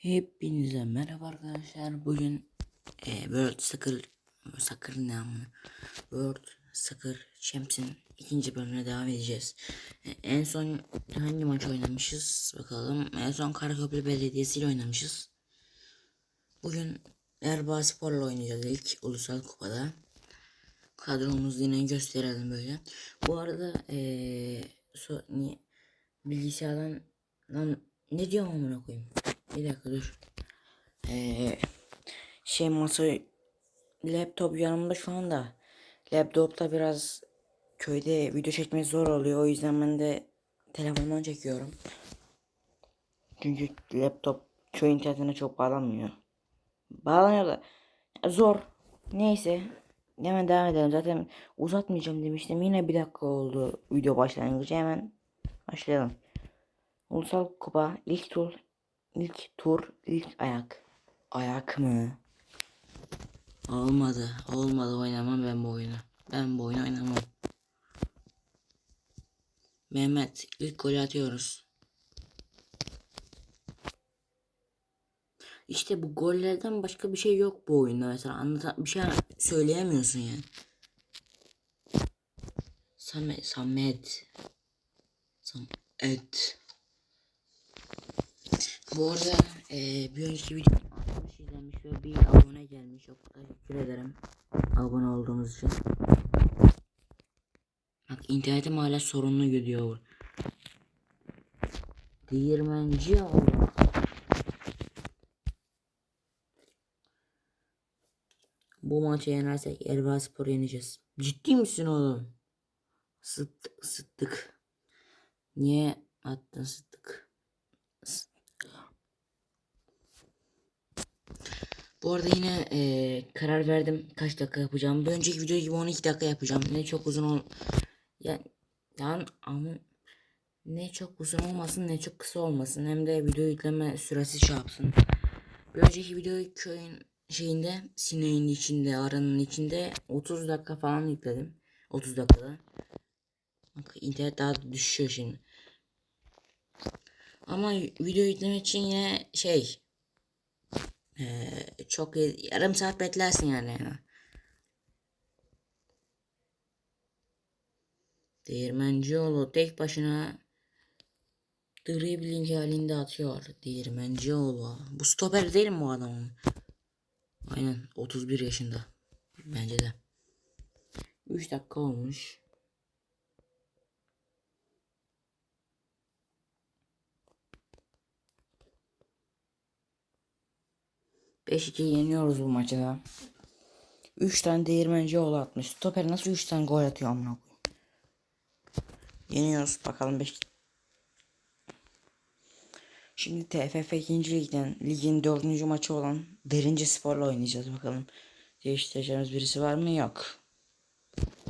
Hepinize merhaba arkadaşlar. Bugün e, World Soccer Soccer ne amına? World Soccer Champs'in ikinci bölümüne devam edeceğiz. E, en son hangi maç oynamışız bakalım. En son Karaköprü Belediyesi ile oynamışız. Bugün Erbaa Spor'la oynayacağız ilk ulusal kupada. Kadromuzu yine gösterelim böyle. Bu arada e, so, bilgisayardan lan ne diyorum amına koyayım? Bir dakika dur. Ee, şey masa laptop yanımda şu anda. Laptopta biraz köyde video çekmek zor oluyor. O yüzden ben de telefondan çekiyorum. Çünkü laptop köy internetine çok bağlanmıyor. Bağlanıyor da zor. Neyse. Hemen devam edelim. Zaten uzatmayacağım demiştim. Yine bir dakika oldu video başlangıcı. Hemen başlayalım. Ulusal Kupa ilk tur ilk tur ilk ayak. Ayak mı? Olmadı. Olmadı oynamam ben bu oyunu. Ben bu oyunu oynamam. Mehmet ilk golü atıyoruz. İşte bu gollerden başka bir şey yok bu oyunda mesela anlatan bir şey söyleyemiyorsun yani. Samet Samet Samet Bu arada eee bir önceki video 60 izlenmiş ve bir abone gelmiş. Çok teşekkür ederim abone olduğunuz için. Bak internetim hala sorunlu gidiyor. Değirmenci oldu. Bu maçı yenersek Elbaspor yeneceğiz. Ciddi misin oğlum? Sıt, sıttık. Niye attın sıttık? Bu arada yine eee, karar verdim kaç dakika yapacağım. Bir önceki video gibi 12 dakika yapacağım. Ne çok uzun ol... Ya, yani ama ne çok uzun olmasın ne çok kısa olmasın. Hem de video yükleme süresi şey yapsın. Bir önceki videoyu köyün şeyinde sineğin içinde aranın içinde 30 dakika falan yükledim. 30 dakikada. Bak internet daha düşüyor şimdi. Ama video yüklemek için yine şey eee, çok yarım saat beklersin yani. Değirmencioğlu tek başına dribbling halinde atıyor. Değirmencioğlu. Bu stoper değil mi bu adamın? Aynen 31 yaşında. Bence de. 3 dakika olmuş. Beş iki yeniyoruz bu maçı da. 3 tane değirmenci oğlu atmış. Stoper nasıl 3 tane gol atıyor amına. Yeniyoruz bakalım 5 Şimdi TFF 2. Lig'den ligin 4. maçı olan Derince Spor'la oynayacağız bakalım. Değiştireceğimiz birisi var mı? Yok.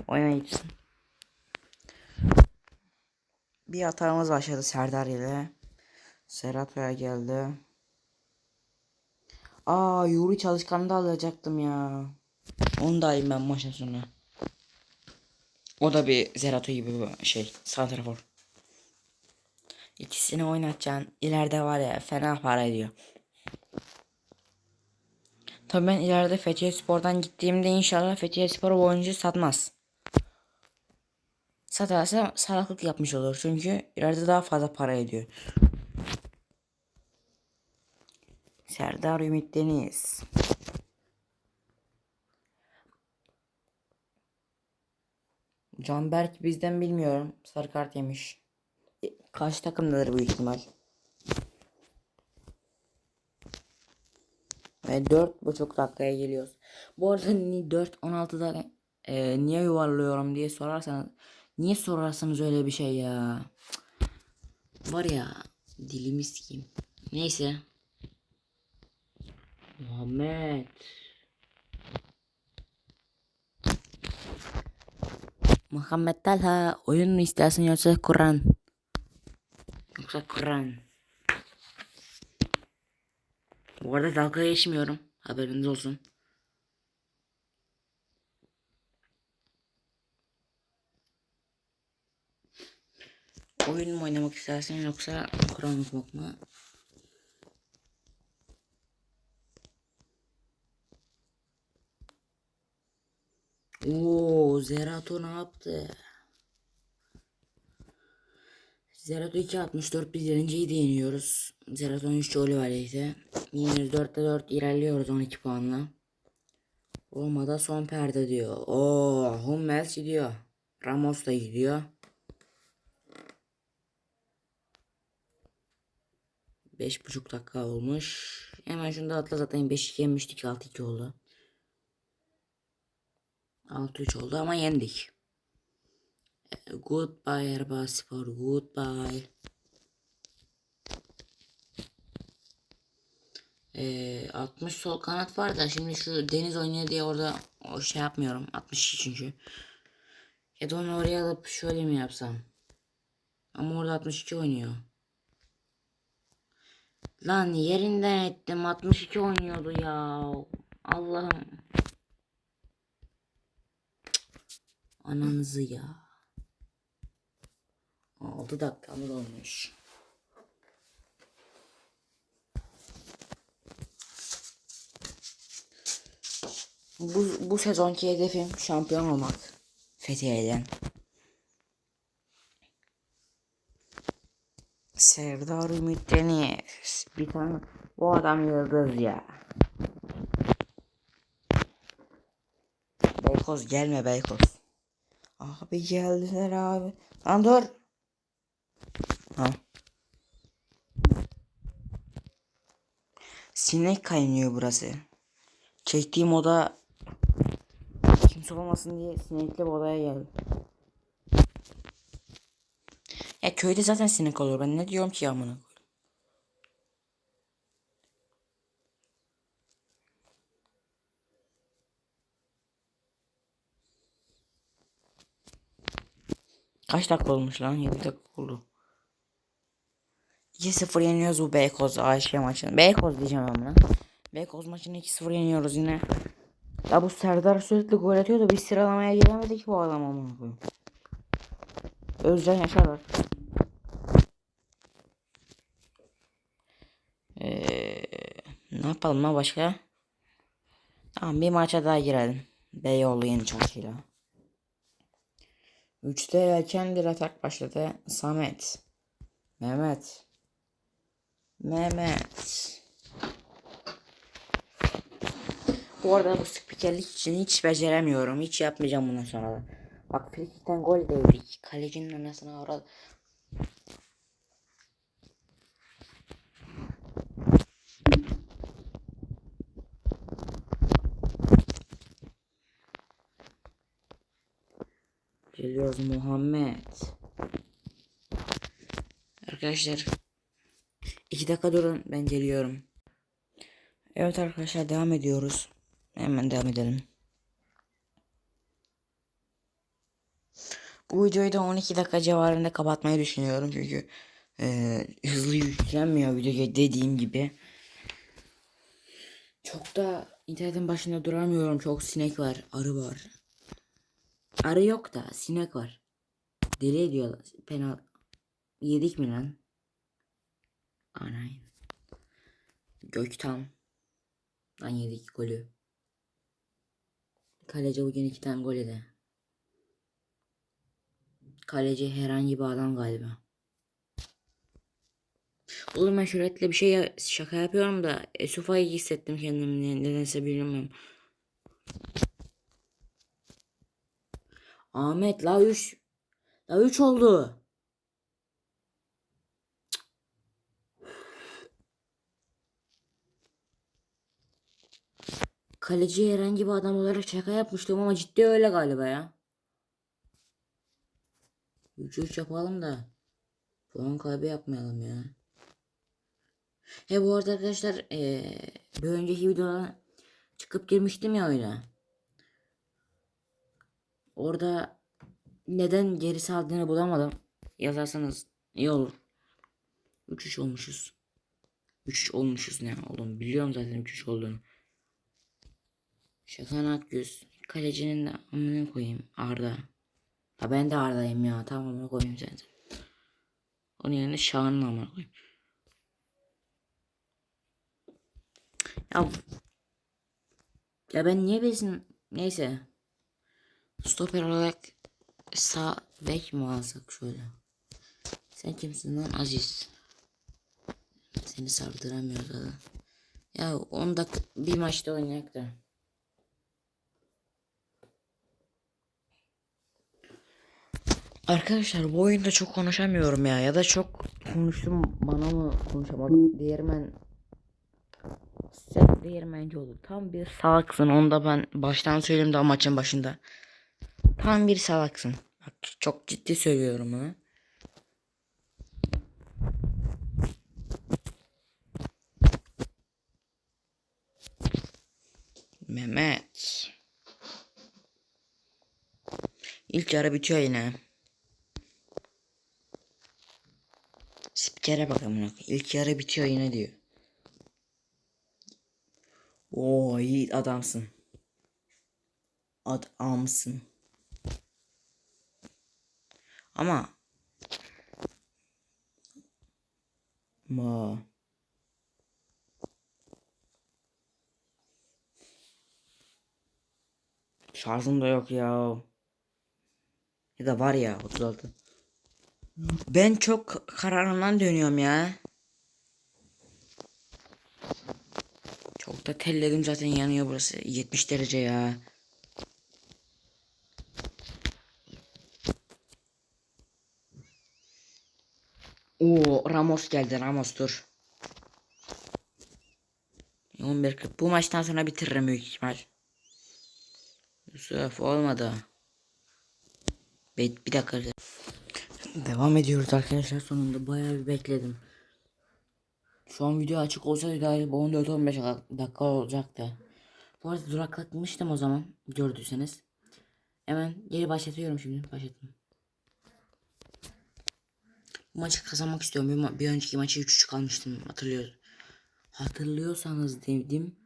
Oyna gitsin. Bir hatamız başladı Serdar ile. Serhat Hoca geldi. Aa Yuri Çalışkan'ı da alacaktım ya. Onu da alayım ben maçtan sonra. O da bir Zerato gibi bir şey. Santrafor. İkisini oynatacaksın. İleride var ya fena para ediyor. Tabii ben ileride Fethiye Spor'dan gittiğimde inşallah Fethiye Spor oyuncu satmaz. Satarsa salaklık yapmış olur. Çünkü ileride daha fazla para ediyor. Serdar Ümit Deniz. Canberk bizden bilmiyorum. Sarı kart yemiş. E, Karşı takımdadır büyük ihtimal. Ve dört buçuk dakikaya geliyoruz. Bu arada 4-16'da e, niye yuvarlıyorum diye sorarsanız niye sorarsanız öyle bir şey ya. Var ya dilimiz kim? Neyse. Muhammed. Muhammed Talha oyun mu istersin yoksa Kur'an? Yoksa Kur'an. Bu arada dalga geçmiyorum. Haberiniz olsun. Oyun mu oynamak istersin yoksa Kur'an okumak mı? Oo Zerato ne yaptı? Zerato 2.64 biz birinciyi de yeniyoruz. Zerato'nun 3 golü var ise. Yeniyoruz 4'te 4 ilerliyoruz 12 puanla. Roma'da son perde diyor. Oo Hummels gidiyor. Ramos da gidiyor. 5,5 dakika olmuş. Hemen şunu da atla zaten 5-2 yenmiştik 6-2 oldu. 6-3 oldu ama yendik. E, Goodbye Erbaa Spor. Goodbye. Ee, 60 sol kanat var da şimdi şu Deniz oynuyor diye orada o şey yapmıyorum. 60 çünkü. Ya da onu oraya alıp şöyle mi yapsam? Ama orada 62 oynuyor. Lan yerinden ettim 62 oynuyordu ya. Allah'ım. Ananızı ya. 6 dakikamız olmuş. Bu, bu sezonki hedefim şampiyon olmak. Fethiye'den. Serdar Ümit Deniz. Bir tane bu adam yıldız ya. Beykoz gelme Beykoz. Abi geldiler abi. Lan dur. Ha. Sinek kaynıyor burası. Çektiğim oda kimse olmasın diye sinekli bir odaya geldim. Ya köyde zaten sinek olur. Ben ne diyorum ki amına Kaç dakika olmuş lan? 7 dakika oldu. 2-0 yeniyoruz bu Beykoz AŞ maçını. Beykoz diyeceğim ben buna. Beykoz maçını 2-0 yeniyoruz yine. Ya bu Serdar sürekli gol atıyor da biz sıralamaya giremedik bu adam amına koyayım. Özcan Yaşar var. Ee, ne yapalım lan başka? Tamam bir maça daha girelim. Beyoğlu yeni çarşıyla. 3'te erken bir atak başladı. Samet. Mehmet. Mehmet. Bu arada bu spikerlik için hiç beceremiyorum. Hiç yapmayacağım bundan sonra da. Bak frikikten gol değdik. Kalecinin anasını avradı. Geliyoruz Muhammed. Arkadaşlar. iki dakika durun ben geliyorum. Evet arkadaşlar devam ediyoruz. Hemen devam edelim. Bu videoyu da 12 dakika civarında kapatmayı düşünüyorum çünkü e, hızlı yüklenmiyor video dediğim gibi. Çok da internetin başında duramıyorum. Çok sinek var, arı var. Arı yok da sinek var. Deli ediyorlar. Penal yedik mi lan? Anay. Gökten. Lan yedik golü. Kaleci bugün iki tane gol yedi. Kaleci herhangi bir adam galiba. Oğlum ben şöhretle bir şey ya- şaka yapıyorum da Esufa'yı hissettim kendimi ne- nedense bilmiyorum. Ahmet la 3 la 3 oldu. Kaleci herhangi bir adam olarak şaka yapmıştım ama ciddi öyle galiba ya. 3-3 yapalım da puan kaybı yapmayalım ya. He bu arada arkadaşlar eee bir önceki videoda çıkıp girmiştim ya oyuna. Orada neden geri saldığını bulamadım. Yazarsanız iyi olur. 3-3 olmuşuz. 3-3 olmuşuz ne oğlum biliyorum zaten 3-3 olduğunu. Şakan Akgüz. Kalecinin de amına koyayım Arda. Ha ben de Arda'yım ya. Tamam amına koyayım zaten. Onun yerine Şahan'ın amına koyayım. Ya ya ben niye besin neyse. Stoper olarak sağ bek mi alsak şöyle? Sen kimsin lan Aziz? Seni sardıramıyor da. Ya 10 dakika bir maçta oynayak da. Arkadaşlar bu oyunda çok konuşamıyorum ya ya da çok konuştum bana mı konuşamadım değirmen sen değirmenci olur tam bir salaksın onu da ben baştan söyleyeyim daha maçın başında tam bir salaksın bak çok ciddi söylüyorum bunu Mehmet İlk yarı bitiyor yine. Spikere bak amına koyayım. İlk yarı bitiyor yine diyor. Oo iyi adamsın. Adamsın. Ama Ma Şarjım da yok ya. Ya da var ya 36. Ben çok kararından dönüyorum ya. Çok da telledim zaten yanıyor burası. 70 derece ya. Oo Ramos geldi Ramos dur. 11 40. Bu maçtan sonra bitiririm büyük ihtimal. Yusuf olmadı. Bir, bir dakika. Devam ediyoruz arkadaşlar sonunda bayağı bir bekledim. Şu an video açık olsaydı galiba 14-15 dakika olacaktı. Bu arada duraklatmıştım o zaman gördüyseniz. Hemen geri başlatıyorum şimdi başlattım. Maçı kazanmak istiyorum. Bir, bir önceki maçı 3-3 kalmıştım hatırlıyor. Hatırlıyorsanız dedim.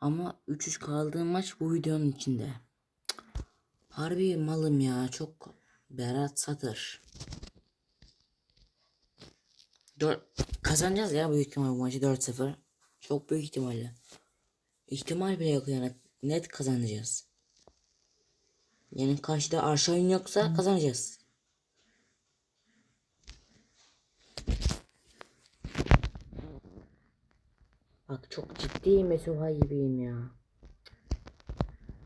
Ama 3-3 kaldığım maç bu videonun içinde. Harbi malım ya çok Berat Satır. Dört, kazanacağız ya büyük ihtimal bu maçı 4-0. Çok büyük ihtimalle. İhtimal bile yok yani. Net kazanacağız. Yani karşıda Arşavin yoksa kazanacağız. Bak çok ciddi Mesuha gibiyim ya.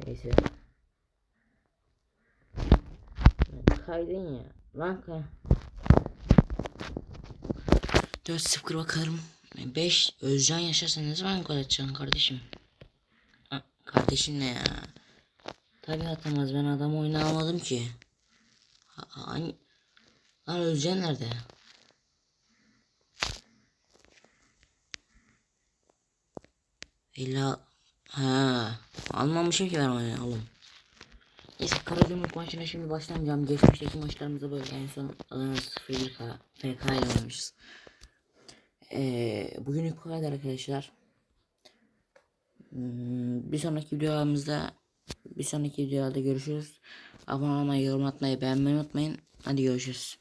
Neyse. Kaydın ya. Lan kay. 4-0 bakalım. 5 Özcan yaşarsa ne zaman gol atacaksın kardeşim? Ha, kardeşim ne ya? Tabi atamaz ben adam oyunu almadım ki. Ha, hangi... Lan Özcan nerede? İlla ha almamışım ki ben onu oğlum. Neyse Karagümrük maçına şimdi başlamayacağım. Geçmişteki maçlarımızda böyle en son Adana 0 K PK ile oynamışız. Ee, bugünlük bu kadar arkadaşlar. Hmm, bir sonraki videolarımızda bir sonraki videolarda görüşürüz. Abone olmayı, yorum atmayı, beğenmeyi unutmayın. Hadi görüşürüz.